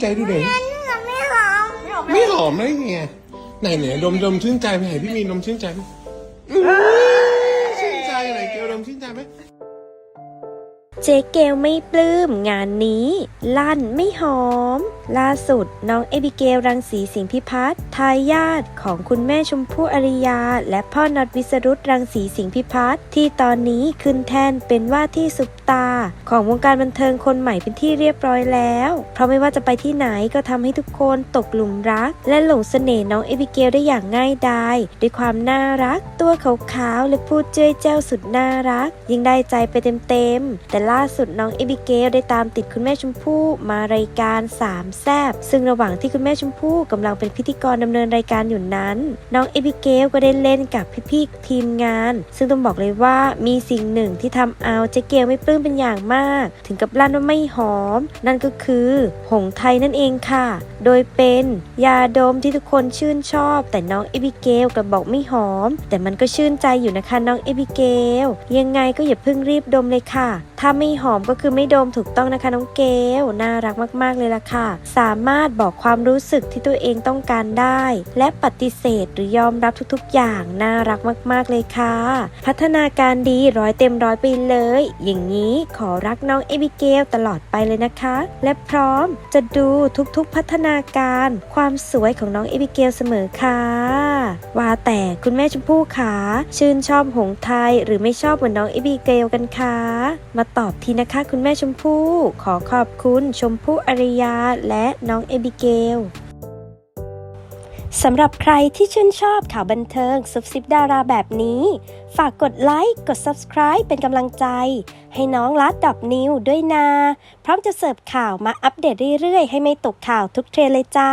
ใจดูเด็กไม่หอม ไม่หอมได้ไงไหนไหนดมดมชื่นใจไหมไหนพี่มีนมชื่นใจไหมอื้อชื่นใจไหนเกลดมชื่นใจไหมเจ๊เกลไม่ปลื้มงานนี้ ลั่นไม่หอม ล่าสุดน้องเอบิเกลรังสีสิงห์พิพัฒน์ทายาทของคุณแม่ชมพู่อริยา และพ่อน็อตวิสรุตรังสีสิงห์พิพัฒน์ที่ตอนนี้ขึ้นแทนเป็นว่าที่สุปตา ของวงการบันเทิงคนใหม่เป็นที่เรียบร้อยแล้ว เพราะไม่ว่าจะไปที่ไหนก็ทำให้ทุกคนตกหลุมรัก และหลงเสน่ห์น้องเอบิเกลได้อย่างง่ายดายด้วยความน่ารัก ตัวขาวๆและพูดเจ้ยเจ้าสุดน่ารัก ยิ่งได้ใจไปเต็มๆแต่ล่าสุดน้องเอบิเกลได้ตามติดคุณแม่ชมพู่มารายการสามแซบซึ่งระหว่างที่คุณแม่ชมพู่กำลังเป็นพิธีกรดำเนินรายการอยู่นั้น น้องเอบิเกลก็ได้เล่นกับพี่ๆทีมงาน ซึ่งต้องบอกเลยว่ามีสิ่งหนึ่งที่ทำเอาเจ๊เกลไม่ปลื้มเป็นอย่างมาก ถึงกับลั่นว่าไม่หอม นั่นก็คือหงไทยนั่นเองค่ะ โดยเป็นยาดมที่ทุกคนชื่นชอบ แต่น้องเอบิเกลกลับบอกไม่หอม แต่มันก็ชื่นใจอยู่นะคะน้องเอบิเกลยังไงก็อย่าเพิ่งรีบดมเลยค่ะถ้าไม่หอมก็คือไม่ดมถูกต้องนะคะน้องเกลน่ารักมากๆเลยล่ะค่ะ สามารถบอกความรู้สึกที่ตัวเองต้องการได้ และปฏิเสธหรือยอมรับทุกๆ อย่างน่ารักมากๆเลยค่ะ พัฒนาการดีร้อยเต็มร้อยไปเลย อย่างนี้ขอรักน้องเอบิเกลตลอดไปเลยนะคะ และพร้อมจะดูทุกๆพัฒนาการ ความสวยของน้องเอบิเกลเสมอค่ะว่าแต่คุณแม่ชมพู่ขาชื่นชอบหงส์ไทยหรือไม่ชอบเหมือนน้องเอบิเกลกันคะมาตอบทีนะคะ คุณแม่ชมพู่ ขอขอบคุณชมพู่อริยาและน้องเอบิเกลสำหรับใครที่ชื่นชอบข่าวบันเทิงซุบซิบดาราแบบนี้ ฝากกดไลค์ กด Subscribe เป็นกำลังใจ ให้น้องลัดดอกนิวด้วยนะพร้อมจะเสิร์ฟข่าวมาอัปเดตเรื่อยๆ ให้ไม่ตกข่าวทุกเทรนเลยจ้า